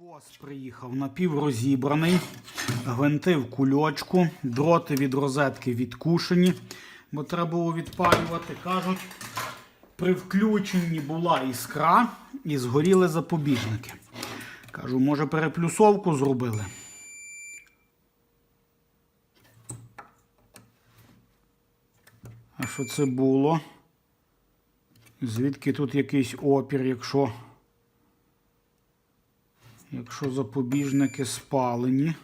Бос приїхав напіврозібраний, гвинти в кульочку, дроти від розетки відкушені, бо треба було відпалювати. Кажуть, при включенні була іскра і згоріли запобіжники. Кажу, може переплюсовку зробили. А що це було? Звідки тут якийсь опір, якщо. Якщо запобіжники спалені,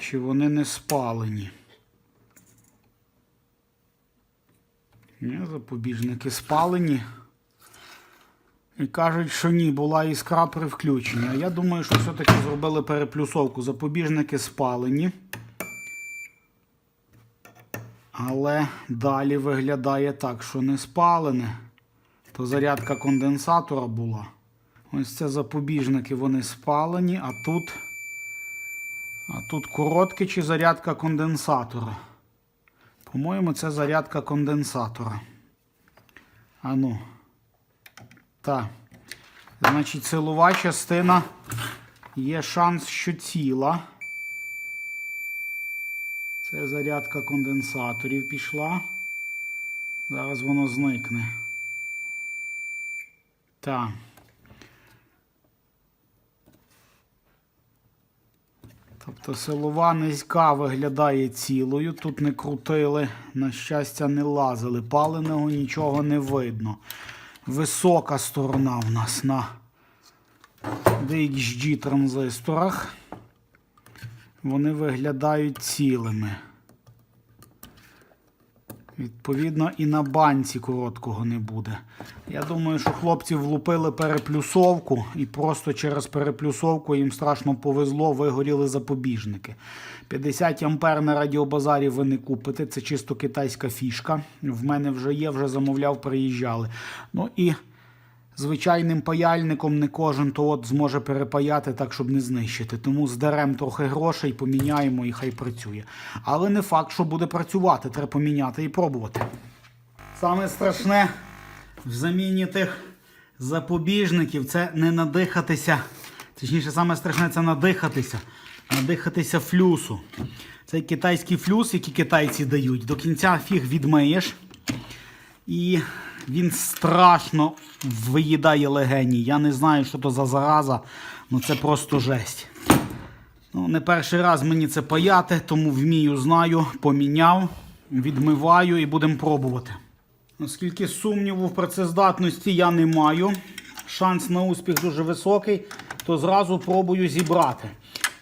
чи вони не спалені? Ні, запобіжники спалені. І кажуть, що ні, була іскра при включенні. Я думаю, що все-таки зробили переплюсовку. Запобіжники спалені. Але далі виглядає так, що не спалене. То зарядка конденсатора була. Ось це запобіжники, вони спалені, а тут. А тут коротке чи зарядка конденсатора. По-моєму, це зарядка конденсатора. Ану. Так. Значить, силова частина є шанс, що ціла. Це зарядка конденсаторів пішла. Зараз воно зникне. Так. Тобто силова низька виглядає цілою. Тут не крутили, на щастя, не лазили. Паленого нічого не видно. Висока сторона в нас на DHG транзисторах. Вони виглядають цілими. Відповідно, і на банці короткого не буде. Я думаю, що хлопці влупили переплюсовку і просто через переплюсовку їм страшно повезло, вигоріли запобіжники. 50 ампер на радіобазарі ви не купите, це чисто китайська фішка. В мене вже є, вже замовляв, приїжджали. Ну і звичайним паяльником не кожен то от зможе перепаяти так, щоб не знищити. Тому здеремо трохи грошей, поміняємо і хай працює. Але не факт, що буде працювати. Треба поміняти і пробувати. Саме страшне в заміні тих запобіжників це не надихатися. Точніше, саме страшне це надихатися. Надихатися флюсу. Цей китайський флюс, який китайці дають, до кінця фіг відмиєш. І він страшно виїдає легені. Я не знаю, що то за зараза, ну це просто жесть. Ну, не перший раз мені це паяти, тому вмію, знаю, поміняв, відмиваю і будемо пробувати. Оскільки сумніву в працездатності я не маю, шанс на успіх дуже високий, то зразу пробую зібрати.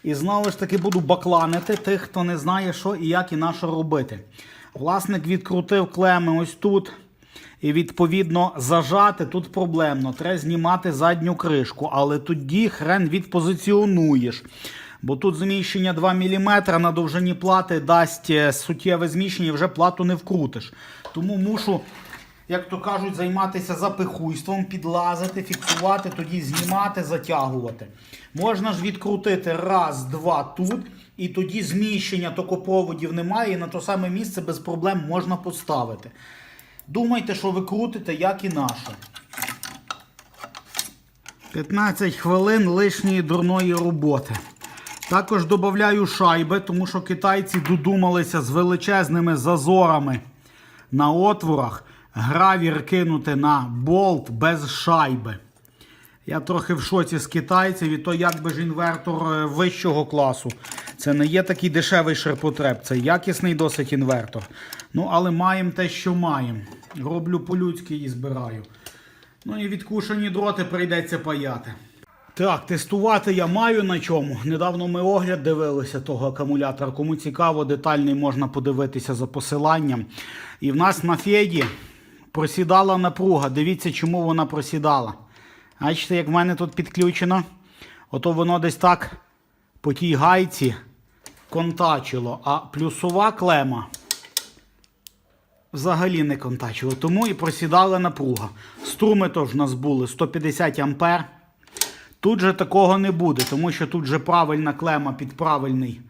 І знову ж таки буду бакланити тих, хто не знає, що і як і на що робити. Власник відкрутив клеми ось тут. І відповідно зажати тут проблемно. Треба знімати задню кришку, але тоді хрен відпозиціонуєш. Бо тут зміщення 2 мм на довжині плати дасть е, суттєве зміщення, і вже плату не вкрутиш. Тому мушу, як то кажуть, займатися запихуйством, підлазити, фіксувати, тоді знімати, затягувати. Можна ж відкрутити раз, два тут, і тоді зміщення токопроводів немає, і на то саме місце без проблем можна поставити. Думайте, що ви крутите, як і наше. 15 хвилин лишньої дурної роботи. Також додаю шайби, тому що китайці додумалися з величезними зазорами на отворах гравір кинути на болт без шайби. Я трохи в шоці з китайців, і то якби ж інвертор е, вищого класу. Це не є такий дешевий ширпотреб, це якісний досить інвертор. Ну, але маємо те, що маємо. Роблю по-людськи і збираю. Ну і відкушені дроти прийдеться паяти. Так, тестувати я маю на чому. Недавно ми огляд дивилися того акумулятора. Кому цікаво, детальний можна подивитися за посиланням. І в нас на феді просідала напруга. Дивіться, чому вона просідала. Бачите, як в мене тут підключено, ото воно десь так по тій гайці контачило, а плюсова клема взагалі не контачило. Тому і просідала напруга. Струми теж в нас були 150 ампер. Тут же такого не буде, тому що тут же правильна клема під правильний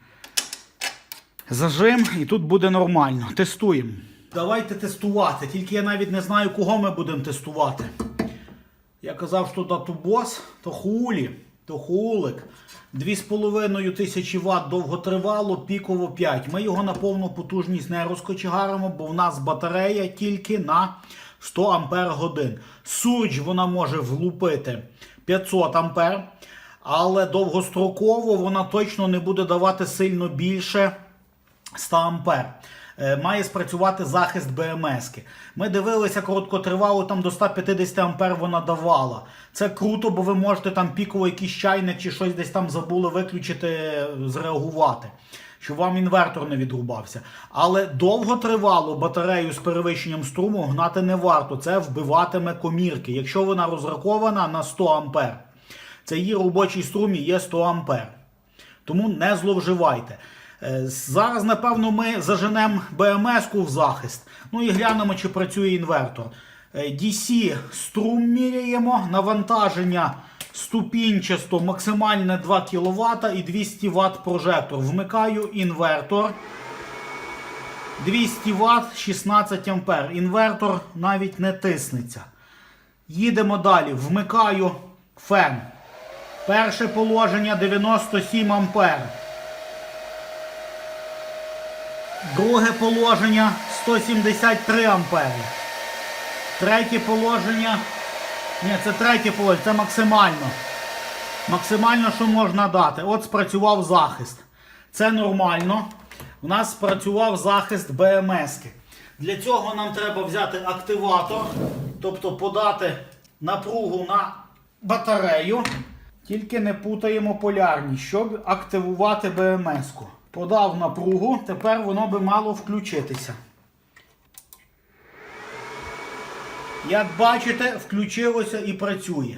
зажим, і тут буде нормально. Тестуємо. Давайте тестувати. Тільки я навіть не знаю, кого ми будемо тестувати. Я казав, що то бос, то хулі. То хулик. 2,5 тисячі Вт довготривало, піково 5. Ми його на повну потужність не розкочегаримо, бо в нас батарея тільки на 100 Ампер годин. Сурдж вона може влупити 500 Ампер, але довгостроково вона точно не буде давати сильно більше 100 ампер. Е, Має спрацювати захист БМС. -ки. Ми дивилися короткотривало, там до 150 ампер вона давала. Це круто, бо ви можете там піково якийсь чайник чи щось десь там забули виключити, е, зреагувати. Щоб вам інвертор не відрубався. Але довготривалу батарею з перевищенням струму гнати не варто. Це вбиватиме комірки. Якщо вона розрахована на 100 ампер, це її робочий струм і є 100 ампер. Тому не зловживайте. Е, Зараз, напевно, ми заженемо БМС-ку в захист. Ну і глянемо, чи працює інвертор. Е, DC струм міряємо, навантаження ступінчасто максимальне 2 кВт і 200 Вт прожектор. Вмикаю інвертор. 200 Вт 16 А. Інвертор навіть не тиснеться. Їдемо далі. Вмикаю фен. Перше положення 97 ампер. Друге положення 173 ампери. Третє положення. Ні, це третє положення, це максимально. Максимально, що можна дати. От спрацював захист. Це нормально. У нас спрацював захист БМС. -ки. Для цього нам треба взяти активатор, тобто подати напругу на батарею. Тільки не путаємо полярність, щоб активувати БМС-ку. Подав напругу, тепер воно би мало включитися. Як бачите, включилося і працює.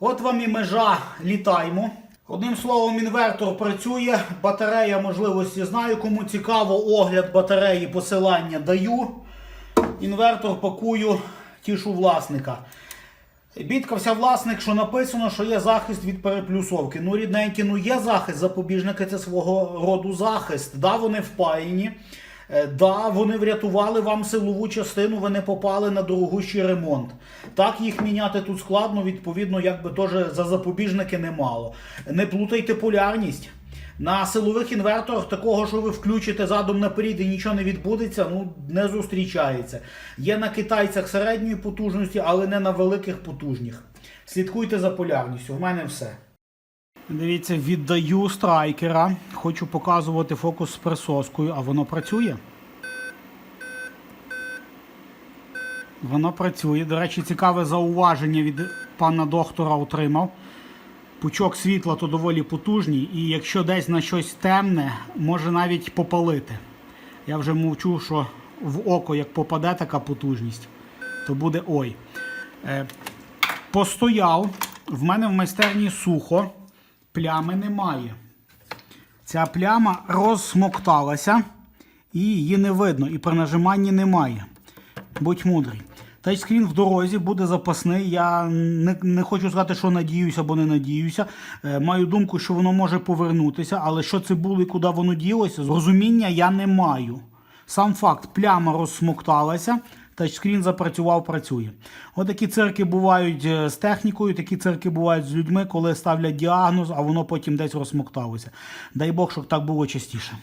От вам і межа літаймо. Одним словом, інвертор працює, батарея можливості знаю. Кому цікаво, огляд батареї посилання даю. Інвертор пакую, тішу власника. Бідкався власник, що написано, що є захист від переплюсовки. Ну, рідненькі, ну є захист, запобіжники це свого роду захист. Да, вони впаяні. Е, Да, вони врятували вам силову частину, ви не попали на дорогущий ремонт. Так, їх міняти тут складно, відповідно, якби теж за запобіжники немало. Не плутайте полярність. На силових інверторах такого, що ви включите задом наперед і нічого не відбудеться, ну не зустрічається. Є на китайцях середньої потужності, але не на великих потужніх. Слідкуйте за полярністю. У мене все. Дивіться, віддаю страйкера. Хочу показувати фокус з присоскою, а воно працює. Воно працює. До речі, цікаве зауваження від пана доктора отримав. Пучок світла то доволі потужний, і якщо десь на щось темне, може навіть попалити. Я вже мовчу, що в око, як попаде така потужність, то буде ой. Е, постояв, в мене в майстерні сухо, плями немає. Ця пляма розсмокталася і її не видно, і при нажиманні немає. Будь мудрий. Тачскрін в дорозі буде запасний. Я не, не хочу сказати, що надіюся або не надіюся. Е, маю думку, що воно може повернутися, але що це було і куди воно ділося, зрозуміння я не маю. Сам факт, пляма розсмокталася, тачскрін запрацював, працює. Отакі цирки бувають е, з технікою, такі цирки бувають з людьми, коли ставлять діагноз, а воно потім десь розсмокталося. Дай Бог, щоб так було частіше.